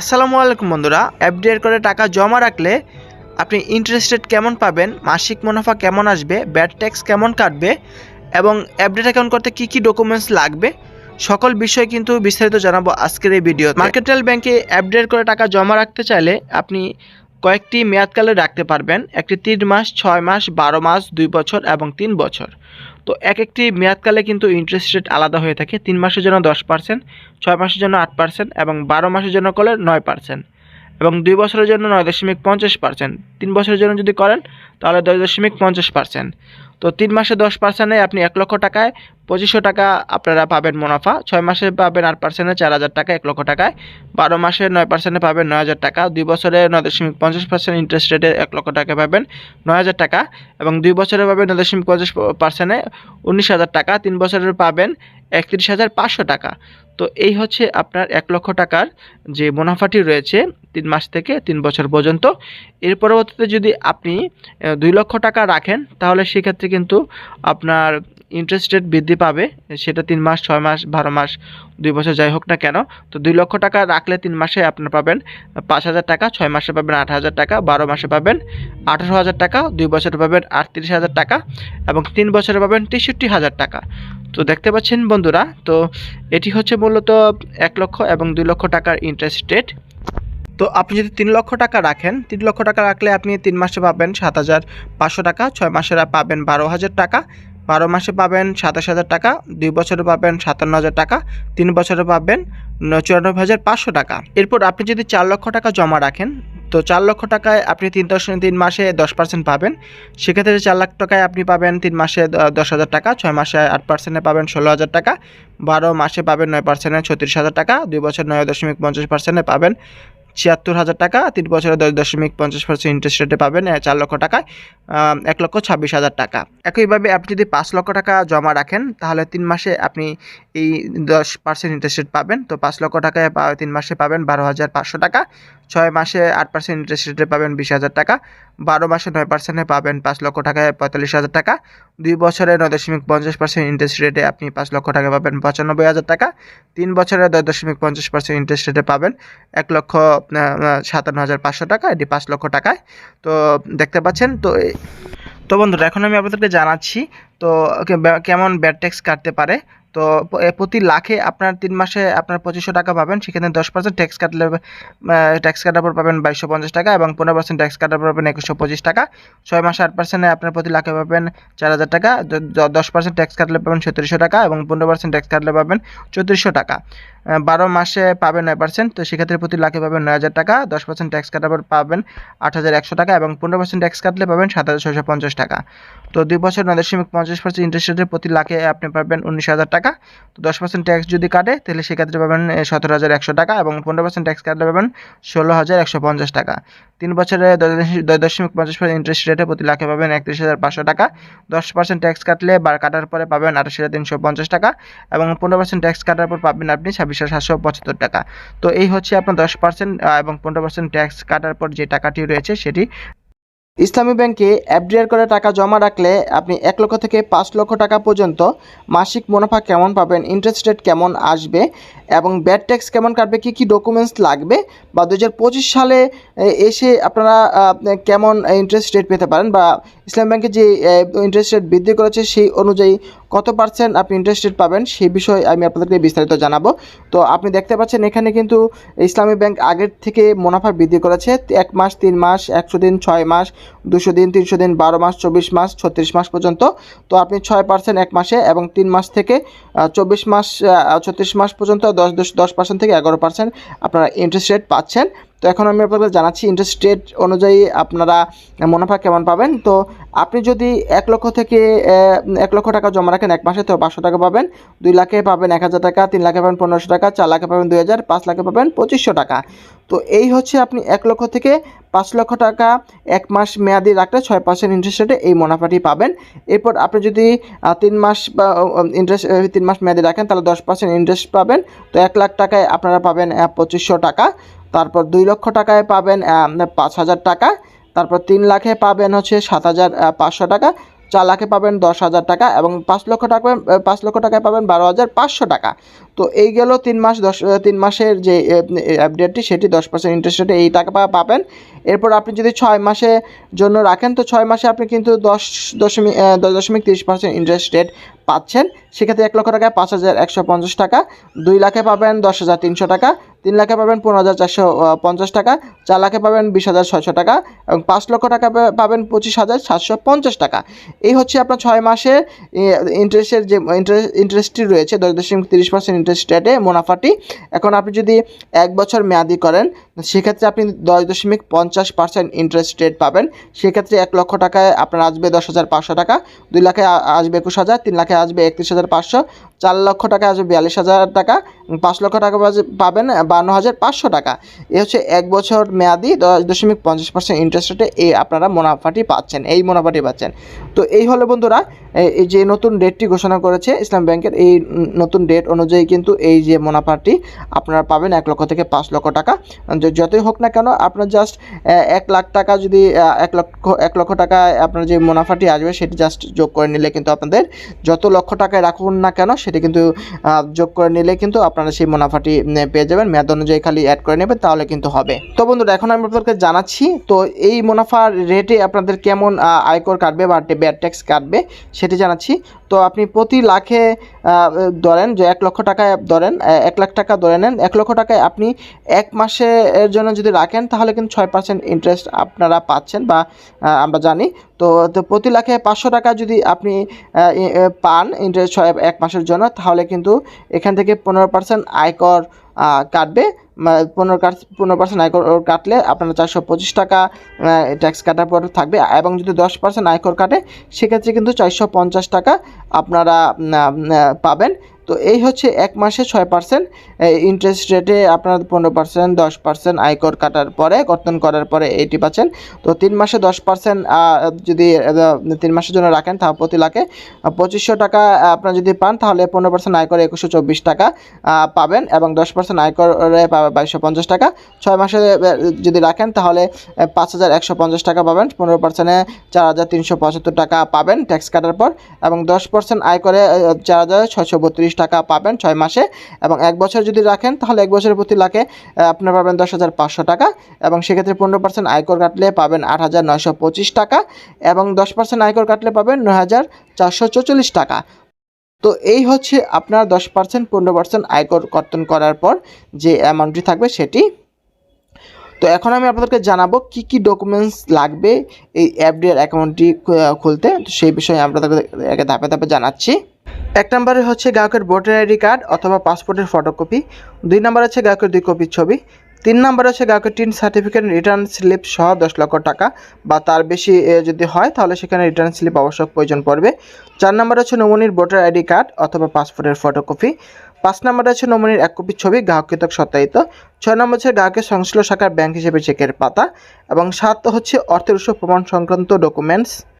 আসসালামু আলাইকুম বন্ধুরা এফডিআর করে টাকা জমা রাখলে আপনি ইন্টারেস্ট রেট কেমন পাবেন, মাসিক মুনাফা কেমন আসবে ব্যাড ট্যাক্স কেমন কাটবে এবং এফডিআর অ্যাকাউন্ট করতে কি কি ডকুমেন্টস লাগবে, সকল বিষয় কিন্তু বিস্তারিত জানাব আজকের এই ভিডিও মার্কেটাল ব্যাংকে এফডিআর করে টাকা জমা রাখতে চাইলে আপনি কয়েকটি মেয়াদকালে রাখতে পারবেন, একটি তিন মাস, ছয় মাস, বারো মাস, দুই বছর এবং তিন বছর। তো এক একটি মেয়াদকালে কিন্তু ইন্টারেস্ট রেট আলাদা হয়ে থাকে। তিন মাসের জন্য দশ পার্সেন্ট ছয় মাসের জন্য আট পার্সেন্ট এবং বারো মাসের জন্য করলে নয় পার্সেন্ট এবং দুই বছরের জন্য নয় দশমিক পঞ্চাশ পার্সেন্ট তিন বছরের জন্য যদি করেন, তাহলে দশ দশমিক পঞ্চাশ পার্সেন্ট তো তিন মাসে দশ পার্সেন্টে আপনি এক লক্ষ টাকায় পঁচিশশো টাকা আপনারা পাবেন মুনাফা। ছয় মাসে পাবেন আট পার্সেন্টে চার হাজার টাকা এক লক্ষ টাকায়। বারো মাসে নয় পার্সেন্টে পাবেন নয় হাজার টাকা। দুই বছরে নয় দশমিক পঞ্চাশ পার্সেন্ট ইন্টারেস্ট রেটে এক লক্ষ টাকা পাবেন নয় হাজার টাকা। এবং দুই বছরে পাবেন নয় দশমিক পঞ্চাশ পার্সেন্টে উনিশ হাজার টাকা। তিন বছরের পাবেন একত্রিশ হাজার পাঁচশো টাকা। তো এই হচ্ছে আপনার এক লক্ষ টাকার যে মুনাফাটি রয়েছে তিন মাস থেকে তিন বছর পর্যন্ত। এর পরবর্তীতে যদি আপনি দুই লক্ষ টাকা রাখেন, তাহলে সেক্ষেত্রে কিন্তু আপনার ইন্টারেস্ট রেট বৃদ্ধি পাবে। সেটা তিন মাস, ছয় মাস, বারো মাস, দুই বছর যাই হোক না কেন। তো দুই লক্ষ টাকা রাখলে তিন মাসে আপনার পাবেন পাঁচ হাজার টাকা, ছয় মাসে পাবেন আট হাজার টাকা, বারো মাসে পাবেন আঠারো হাজার টাকা, দুই বছরে পাবেন আটত্রিশ হাজার টাকা এবং তিন বছরে পাবেন তেষট্টি হাজার টাকা। তো দেখতে পাচ্ছেন বন্ধুরা, তো এটি হচ্ছে মূলত এক লক্ষ এবং দুই লক্ষ টাকার ইন্টারেস্ট রেট তো আপনি যদি তিন লক্ষ টাকা রাখেন, তিন লক্ষ টাকা রাখলে আপনি তিন মাসে পাবেন সাত হাজার পাঁচশো টাকা, ছয় মাসে পাবেন বারো হাজার টাকা, বারো মাসে পাবেন সাতাশ হাজার টাকা, দুই বছরে পাবেন সাতান্ন হাজার টাকা, তিন বছরে পাবেন চুরানব্বই হাজার পাঁচশো টাকা। এরপর আপনি যদি চার লক্ষ টাকা জমা রাখেন, তো চার লক্ষ টাকায় আপনি তিন দশ তিন মাসে দশ পার্সেন্ট পাবেন। সেক্ষেত্রে চার লাখ টাকায় আপনি পাবেন তিন মাসে দশ হাজার টাকা, ছয় মাসে আট পার্সেন্টে পাবেন ষোলো হাজার টাকা, বারো মাসে পাবেন নয় পার্সেন্টে ছত্রিশ হাজার টাকা, দুই বছর নয় দশমিক পঞ্চাশ পার্সেন্টে পাবেন। ছিয়াত্তর হাজার টাকা, তিন বছরে দশ দশমিক পঞ্চাশ পার্সেন্ট ইন্টারেস্ট রেটে পাবেন চার লক্ষ টাকায় এক লক্ষ ছাব্বিশ হাজার টাকা। একইভাবে আপনি যদি পাঁচ লক্ষ টাকা জমা রাখেন, তাহলে তিন মাসে আপনি এই দশ পার্সেন্ট ইন্টারেস্ট রেট পাবেন। তো পাঁচ লক্ষ টাকায় তিন মাসে পাবেন বারো হাজার পাঁচশো টাকা। ছয় মাসে আট পার্সেন্ট ইন্টারেস্ট রেটে পাবেন বিশ হাজার টাকা, বারো মাসে নয় পার্সেন্টে পাবেন পাঁচ লক্ষ টাকায় পঁয়তাল্লিশ হাজার টাকা, দুই বছরে নয় দশমিক পঞ্চাশ পার্সেন্ট ইন্টারেস্ট রেটে আপনি পাঁচ লক্ষ টাকা পাবেন পঁচানব্বই হাজার টাকা, তিন বছরে দশ দশমিক পঞ্চাশ পার্সেন্ট ইন্টারেস্ট রেটে পাবেন এক লক্ষ সাতান্ন হাজার পাঁচশো টাকা, এটি পাঁচ লক্ষ টাকায়। তো দেখতে পাচ্ছেন, তো তো বন্ধুরা, এখন আমি আপনাদেরকে জানাচ্ছি তো কেমন ব্যাড ট্যাক্স কাটতে পারে? তো প্রতি লাখে আপনার তিন মাসে আপনার পঁচিশশো টাকা পাবেন, সেখানে দশ পার্সেন্ট ট্যাক্স কাটলে ট্যাক্স কাটার পর পাবেন বাইশশো পঞ্চাশ টাকা এবং পনেরো পার্সেন্ট ট্যাক্স কাটার পর পাবেন একুশশো পঁচিশ টাকা। ছয় মাসে আট পার্সেন্টে আপনার প্রতি লাখে পাবেন চার হাজার টাকা দশ পার্সেন্ট ট্যাক্স কাটলে পাবেন ছত্রিশশো টাকা এবং পনেরো পার্সেন্ট ট্যাক্স কাটলে পাবেন চৌত্রিশশো টাকা। বারো মাসে পাবেন নয় পার্সেন্ট তো সেক্ষেত্রে প্রতি লাখে পাবেন নয় হাজার টাকা, দশ পার্সেন্ট ট্যাক্স কাটার পর পাবেন আট হাজার একশো টাকা এবং পনেরো পার্সেন্ট ট্যাক্স কাটলে পাবেন সাত হাজার ছশো পঞ্চাশ টাকা। তো দুই বছর নয় দশমিক পঞ্চাশ পার্সেন্ট ইন্টারেস্ট রেটে প্রতি লাখে আপনি পাবেন উনিশ হাজার টাকা। তো দশ পার্সেন্ট ট্যাক্স যদি কাটে, তাহলে সেক্ষেত্রে পাবেন সতেরো হাজার একশো টাকা এবং পনেরো পার্সেন্ট ট্যাক্স কাটলে পাবেন ষোলো হাজার একশো পঞ্চাশ টাকা। তিন বছরে দশ দশমিক- দশ দশমিক পঞ্চাশ পার্সেন্ট ইন্টারেস্ট রেটে প্রতি লাখে পাবেন একত্রিশ হাজার পাঁচশো টাকা। দশ পার্সেন্ট ট্যাক্স কাটলে বা কাটার পরে পাবেন আঠাশ হাজার তিনশো পঞ্চাশ টাকা এবং পনেরো পার্সেন্ট ট্যাক্স কাটার পর পাবেন আপনি ছাব্বিশ হাজার সাতশো পঁচাত্তর টাকা। তো এই হচ্ছে আপনার দশ পার্সেন্ট এবং পনেরো পার্সেন্ট ট্যাক্স কাটার পর যে টাকাটি রয়েছে সেটি ইসলামী ব্যাংকে এফডিআর করে টাকা জমা রাখলে আপনি এক লক্ষ থেকে পাঁচ লক্ষ টাকা পর্যন্ত মাসিক মুনাফা কেমন পাবেন ইন্টারেস্ট রেট কেমন আসবে এবং ব্যাড ট্যাক্স কেমন কাটবে, কী কী ডকুমেন্টস লাগবে বা দু হাজার পঁচিশ সালে এসে আপনারা কেমন ইন্টারেস্ট রেট পেতে পারেন বা ইসলাম ব্যাংকে যে ইন্টারেস্ট রেট বৃদ্ধি করেছে সেই অনুযায়ী কত পার্সেন্ট আপনি ইন্টারেস্ট রেট পাবেন সেই বিষয়ে আমি আপনাদেরকে বিস্তারিত জানাব। তো আপনি দেখতে পাচ্ছেন এখানে কিন্তু ইসলামী ব্যাংক আগের থেকে মুনাফা বৃদ্ধি করেছে, এক মাস, তিন মাস, একশো দিন, ছয় মাস দুশো দিন, তিনশো দিন, বারো মাস, চব্বিশ মাস, ছত্রিশ মাস পর্যন্ত। তো আপনি ছয় পার্সেন্ট এক মাসে এবং তিন মাস থেকে চব্বিশ মাস ছত্রিশ মাস পর্যন্ত দশ দশ পার্সেন্ট থেকে এগারো পার্সেন্ট আপনারা ইন্টারেস্ট রেট পাচ্ছেন। তো এখন আমি আপনাদের জানাচ্ছি ইন্টারেস্ট রেট অনুযায়ী আপনারা মুনাফা কেমন পাবেন? তো আপনি যদি এক লক্ষ থেকে এক লক্ষ টাকা জমা রাখেন এক মাসে, তো পাঁচশো টাকা পাবেন। দুই লাখে পাবেন এক হাজার টাকা, তিন লাখে পাবেন পনেরোশো টাকা, চার লাখে পাবেন দুই হাজার, পাঁচ লাখে পাবেন পঁচিশশো টাকা। তো এই হচ্ছে আপনি এক লক্ষ থেকে পাঁচ লক্ষ টাকা এক মাস মেয়াদি রাখলে ছয় পার্সেন্ট ইন্টারেস্ট রেটে এই মুনাফাটি পাবেন। এরপর আপনি যদি তিন মাস বা ইন্টারেস্ট তিন মাস মেয়াদি রাখেন, তাহলে দশ পার্সেন্ট ইন্টারেস্ট পাবেন। তো এক লাখ টাকায় আপনারা পাবেন পঁচিশশো টাকা। তারপর দুই লক্ষ টাকায় পাবেন পাঁচ হাজার টাকা। তারপর তিন লাখে পাবেন হচ্ছে সাত হাজার পাঁচশো টাকা। চার লাখে পাবেন দশ হাজার টাকা এবং পাঁচ লক্ষ টাকা পাঁচ লক্ষ টাকায় পাবেন বারো হাজার পাঁচশো টাকা। তো এই গেল তিন মাস, দশ তিন মাসের যে আপডেটটি, সেটি দশ পার্সেন্ট ইন্টারেস্ট রেটে এই টাকা পাবেন। এরপর আপনি যদি ছয় মাসের জন্য রাখেন, তো ছয় মাসে আপনি কিন্তু দশ দশমিক দশ দশমিক তিরিশ পার্সেন্ট ইন্টারেস্ট রেট পাচ্ছেন। সেক্ষেত্রে এক লক্ষ টাকায় পাঁচ হাজার একশো পঞ্চাশ টাকা, দুই লাখে পাবেন দশ হাজার তিনশো টাকা, তিন লাখে পাবেন পনেরো হাজার চারশো পঞ্চাশ টাকা, চার লাখে পাবেন বিশ হাজার ছয়শো টাকা এবং পাঁচ লক্ষ টাকা পাবেন পঁচিশ হাজার সাতশো পঞ্চাশ টাকা। এই হচ্ছে আপনার ছয় মাসের ইন্টারেস্টের যে ইন্টারেস্ট ইন্টারেস্টটি রয়েছে, দশ দশমিক তিরিশ পার্সেন্ট ইন্টারেস্ট রেটে মুনাফাটি। এখন আপনি যদি এক বছর মেয়াদি করেন, সেক্ষেত্রে আপনি দশ দশমিক পঞ্চাশ পার্সেন্ট ইন্টারেস্ট রেট পাবেন। সেক্ষেত্রে এক লক্ষ টাকায় আপনার আসবে দশ হাজার পাঁচশো টাকা, দুই লাখে আসবে একুশ হাজার, তিন লাখে আসবে একত্রিশ হাজার পাঁচশো, চার লক্ষ টাকা আসবে বিয়াল্লিশ হাজার টাকা পাঁচ লক্ষ টাকা পাবেন বান্ন হাজার পাঁচশো টাকা। এ হচ্ছে এক বছর মেয়াদি দশ দশমিক পঞ্চাশ পার্সেন্ট ইন্টারেস্ট রেটে এই আপনারা মুনাফাটি পাচ্ছেন, এই মুনাফাটি পাচ্ছেন। তো এই হলো বন্ধুরা এই যে নতুন ডেটটি ঘোষণা করেছে ইসলাম ব্যাংকের, এই নতুন ডেট অনুযায়ী কিন্তু এই যে মুনাফাটি আপনারা পাবেন এক লক্ষ থেকে পাঁচ লক্ষ টাকা। যতই হোক না কেন, আপনার জাস্ট এক লাখ টাকা যদি এক লক্ষ এক লক্ষ টাকায় আপনার যে মুনাফাটি আসবে, সেটি জাস্ট যোগ করে নিলে কিন্তু আপনাদের যত লক্ষ টাকায় রাখুন না কেন, সেটি কিন্তু যোগ করে নিলে কিন্তু আপনারা সেই মুনাফাটি পেয়ে যাবেন। মেয়াদ অনুযায়ী খালি অ্যাড করে নেবেন, তাহলে কিন্তু হবে। তো বন্ধুরা, এখন আমি আপনাদেরকে জানাচ্ছি, তো এই মুনাফার রেটে আপনাদের কেমন আয়কর কাটবে বা ব্যাড ট্যাক্স কাটবে, সেটি জানাচ্ছি। তো আপনি প্রতি লাখে ধরেন যে এক লক্ষ টাকায় ধরেন এক লাখ টাকা ধরে নেন, এক লক্ষ টাকায় আপনি এক মাসে এর জন্য যদি রাখেন, তাহলে কিন্তু ছয় পার্সেন্ট ইন্টারেস্ট আপনারা পাচ্ছেন বা আমরা জানি। তো প্রতি লাখে পাঁচশো টাকা যদি আপনি পান ইন্টারেস্ট ছয়, এক মাসের জন্য, তাহলে কিন্তু এখান থেকে পনেরো পার্সেন্ট আয়কর কাটবে। পনেরো কাট, পনেরো পার্সেন্ট আয়কর কাটলে আপনার চারশো পঁচিশ টাকা ট্যাক্স কাটার পর থাকবে। এবং যদি দশ পার্সেন্ট আয়কর কাটে, সেক্ষেত্রে কিন্তু চারশো পঞ্চাশ টাকা আপনারা পাবেন। তো এই হচ্ছে এক মাসে ছয় পার্সেন্ট ইন্টারেস্ট রেটে আপনার পনেরো পার্সেন্ট দশ পার্সেন্ট আয়কর কাটার পরে, কর্তন করার পরে এইটি পাচ্ছেন। তো তিন মাসে দশ পার্সেন্ট যদি তিন মাসের জন্য রাখেন তাহলে প্রতি লাখে পঁচিশশো টাকা আপনার যদি পান, তাহলে পনেরো পার্সেন্ট আয়কর একুশশো চব্বিশ টাকা পাবেন এবং দশ পার্সেন্ট আয়করে বাইশশো পঞ্চাশ টাকা। ছয় মাসে যদি রাখেন, তাহলে পাঁচ হাজার একশো পঞ্চাশ টাকা পাবেন, পনেরো পার্সেন্টে চার হাজার তিনশো পঁচাত্তর টাকা পাবেন ট্যাক্স কাটার পর এবং দশ পার্সেন্ট আয় করে চার হাজার ছয়শো বত্রিশ টাকা পাবেন ছয় মাসে এবং এক বছর যদি রাখেন, তাহলে এক বছরের প্রতি লাখে আপনার পাবেন দশ হাজার পাঁচশো টাকা এবং সেক্ষেত্রে পনেরো পার্সেন্ট আয়কর কাটলে পাবেন আট হাজার নয়শো পঁচিশ টাকা এবং দশ পার্সেন্ট আয়কর কাটলে পাবেন নয় হাজার চারশো চৌচল্লিশ টাকা। তো এই হচ্ছে আপনার দশ পার্সেন্ট পনেরো পার্সেন্ট আয়কর কর্তন করার পর যে অ্যামাউন্টটি থাকবে সেটি। তো এখন আমি আপনাদেরকে জানাব কি কি ডকুমেন্টস লাগবে এই অ্যাপডিআর অ্যাকাউন্টটি খুলতে। তো সেই বিষয়ে আপনাদেরকে একে ধাপে ধাপে জানাচ্ছি। এক নম্বরে হচ্ছে গ্রাহকের ভোটার আইডি কার্ড অথবা পাসপোর্টের ফটোকপি। দুই নম্বর হচ্ছে গ্রাহকের দুই কপির ছবি। তিন নম্বর আছে গ্রাহকের টিন সার্টিফিকেট, রিটার্ন স্লিপ সহ দশ লক্ষ টাকা বা তার বেশি যদি হয় তাহলে সেখানে রিটার্ন স্লিপ আবশ্যক প্রয়োজন পড়বে। চার নম্বর হচ্ছে নমুনির ভোটার আইডি কার্ড অথবা পাসপোর্টের ফটোকপি। পাঁচ নম্বর আছে নমুনির এক কপি ছবি, গ্রাহক কৃতক সত্যায়িত। ছয় নম্বর হচ্ছে গ্রাহকের সংশ্লিষ্ট শাখার ব্যাংক হিসেবে চেকের পাতা। এবং সাত হচ্ছে অর্থের উৎস প্রমাণ সংক্রান্ত ডকুমেন্টস